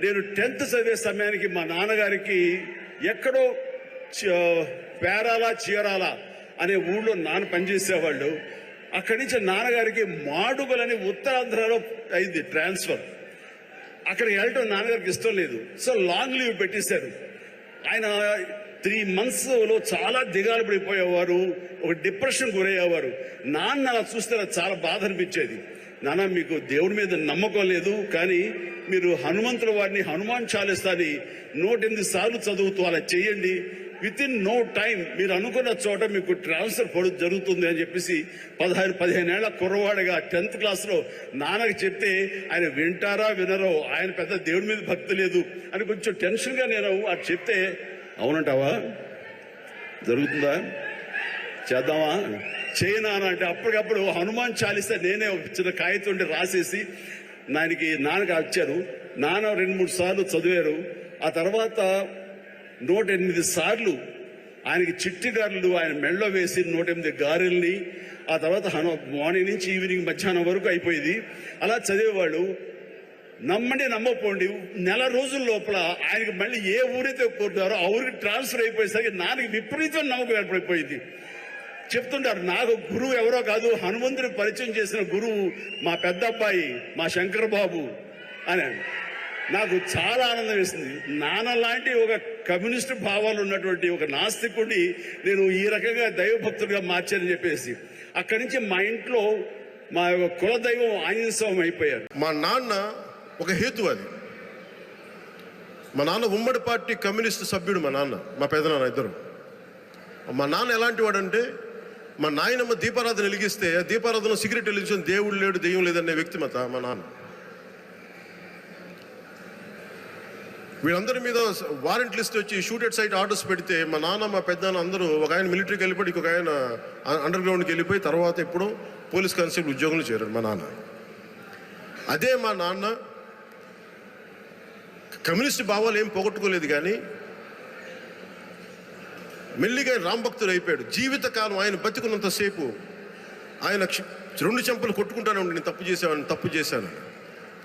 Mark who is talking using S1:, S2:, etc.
S1: నేను టెన్త్ చదివే సమయానికి మా నాన్నగారికి ఎక్కడో చ- పేరాల చీరాల అనే ఊళ్ళో నాన్న పనిచేసేవాళ్ళు. అక్కడి నుంచి నాన్నగారికి మాడుగులని ఉత్తరాంధ్రలో అయింది ట్రాన్స్ఫర్. అక్కడికి వెళ్ళటం నాన్నగారికి ఇష్టం లేదు. సో లాంగ్ లీవ్ పెట్టేశారు. ఆయన త్రీ మంత్స్లో చాలా దిగాలు పడిపోయేవారు ఒక డిప్రెషన్ గురయ్యేవారు. నాన్న అలా చూస్తే నాకు చాలా బాధ అనిపించేది. నాన్న మీకు దేవుడి మీద నమ్మకం లేదు కానీ మీరు హనుమంతుల వారిని హనుమాన్ చాలిస్తాని నూట ఎనిమిది సార్లు చదువుతూ అలా చేయండి. విత్ ఇన్ నో టైం మీరు అనుకున్న చోట మీకు ట్రాన్స్ఫర్ పడు జరుగుతుంది అని చెప్పేసి పదహారు పదిహేను ఏళ్ళ కుర్రవాడిగా టెన్త్ క్లాస్లో నాన్నకి చెప్తే ఆయన వింటారా వినరో ఆయన పెద్ద దేవుడి మీద భక్తి లేదు అని కొంచెం టెన్షన్గా నేను అది చెప్తే అవునంటావా? జరుగుతుందా? చేద్దామా? చేయనా అని అంటే అప్పటికప్పుడు హనుమాన్ చాలిస్తే నేనే ఒక చిన్న కాగితం రాసేసి నాయనకి నాన్నకి వచ్చారు నాన్న రెండు మూడు సార్లు చదివారు. ఆ తర్వాత నూట ఎనిమిది సార్లు ఆయనకి చిట్టి గారెలు ఆయన మెళ్ళో వేసి నూట ఎనిమిది గారెల్ని ఆ తర్వాత హను మార్నింగ్ నుంచి ఈవినింగ్ మధ్యాహ్నం వరకు అయిపోయింది. అలా చదివేవాళ్ళు నమ్మండి నమ్మపోండి నెల రోజుల లోపల ఆయనకి మళ్ళీ ఏ ఊరైతే కోరుతారో ఆ ఊరికి ట్రాన్స్ఫర్ అయిపోయేసరికి నాన్నకి విపరీతం నమ్మకం ఏర్పడిపోయింది. చెప్తుంటారు నాకు గురువు ఎవరో కాదు హనుమంతుని పరిచయం చేసిన గురువు మా పెద్ద అబ్బాయి మా శంకర్ బాబు అని నాకు చాలా ఆనందం వేసింది. నాన్న లాంటి ఒక కమ్యూనిస్ట్ భావాలు ఉన్నటువంటి ఒక నాస్తికుడిని నేను ఈ రకంగా దైవభక్తుడిగా మార్చానని చెప్పేసి అక్కడి నుంచి మా ఇంట్లో మా యొక్క కులదైవం ఆంజనేయ స్వామి అయిపోయారు.
S2: మా నాన్న ఒక హేతు అది. మా నాన్న ఉమ్మడి పార్టీ కమ్యూనిస్ట్ సభ్యుడు మా నాన్న మా పెదనాన్న ఇద్దరు. మా నాన్న ఎలాంటి వాడంటే మా నాయనమ్మ దీపారాధన వెలిగిస్తే దీపారాధన సిగరెట్ వెలిగించిన దేవుడు లేడు దెయ్యం లేదనే వ్యక్తిమత మా నాన్న. వీళ్ళందరి మీద వారెంట్ లిస్ట్ వచ్చి షూటెడ్ సైట్ ఆర్డర్స్ పెడితే మా నాన్న మా పెద్దనాన్న అందరూ ఒక ఆయన మిలిటరీకి వెళ్ళిపోయి ఇంకొక ఆయన అండర్ గ్రౌండ్కి వెళ్ళిపోయి తర్వాత ఇప్పుడు పోలీస్ కానిస్టేబుల్ ఉద్యోగంలో చేరారు మా నాన్న. అదే మా నాన్న కమ్యూనిస్ట్ భావాలు ఏం పోగొట్టుకోలేదు కానీ మెల్లిగా రాంభక్తుడు అయిపోయాడు. జీవితకాలం ఆయన బతికున్నంతసేపు ఆయన రెండు చెంపలు కొట్టుకుంటానే ఉండి నేను తప్పు చేశాను తప్పు చేశాను.